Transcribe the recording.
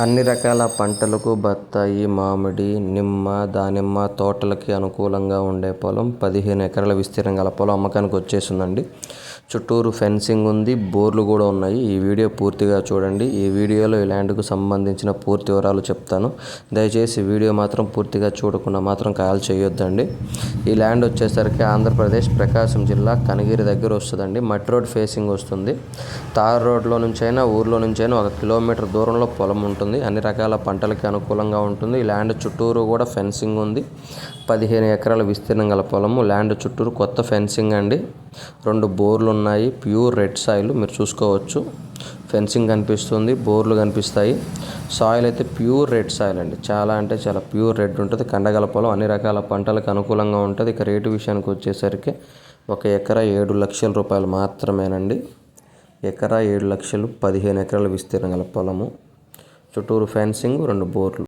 అన్ని రకాల పంటలకు బత్తాయి మామిడి నిమ్మ దానిమ్మ తోటలకి అనుకూలంగా ఉండే పొలం పదిహేను ఎకరాల విస్తీర్ణం గల పొలం అమ్మకానికి వచ్చేసిందండి. చుట్టూరు ఫెన్సింగ్ ఉంది బోర్లు కూడా ఉన్నాయి. ఈ వీడియో పూర్తిగా చూడండి. ఈ వీడియోలో ఈ ల్యాండ్కు సంబంధించిన పూర్తి వివరాలు చెప్తాను. దయచేసి వీడియో మాత్రం పూర్తిగా చూడకుండా మాత్రం కాల్ చేయొద్దండి. ఈ ల్యాండ్ వచ్చేసరికి ఆంధ్రప్రదేశ్ ప్రకాశం జిల్లా కనగిరి దగ్గర వస్తుందండి. మట్టి రోడ్ ఫేసింగ్ వస్తుంది. తార్ రోడ్లో నుంచి అయినా ఊర్లో నుంచి అయినా ఒక కిలోమీటర్ దూరంలో పొలం ఉంటుంది. ఉంటుంది. అన్ని రకాల పంటలకి అనుకూలంగా ఉంటుంది. ఈ ల్యాండ్ చుట్టూరు కూడా ఫెన్సింగ్ ఉంది. పదిహేను ఎకరాల విస్తీర్ణం గల పొలము. ల్యాండ్ చుట్టూరు కొత్త ఫెన్సింగ్ అండి. రెండు బోర్లు ఉన్నాయి. ప్యూర్ రెడ్ సాయిల్ మీరు చూసుకోవచ్చు. ఫెన్సింగ్ కనిపిస్తుంది. బోర్లు కనిపిస్తాయి. సాయిల్ అయితే ప్యూర్ రెడ్ సాయిల్ అండి. చాలా అంటే చాలా ప్యూర్ రెడ్ ఉంటుంది. కండగల పొలం అన్ని రకాల పంటలకు అనుకూలంగా ఉంటుంది. ఇక రేటు విషయానికి వచ్చేసరికి ఒక ఎకరా ఏడు లక్షల రూపాయలు మాత్రమేనండి. ఎకరా ఏడు లక్షలు పదిహేను ఎకరాల విస్తీర్ణం గల పొలము. చుట్టూరు ఫెన్సింగ్ రెండు బోర్లు.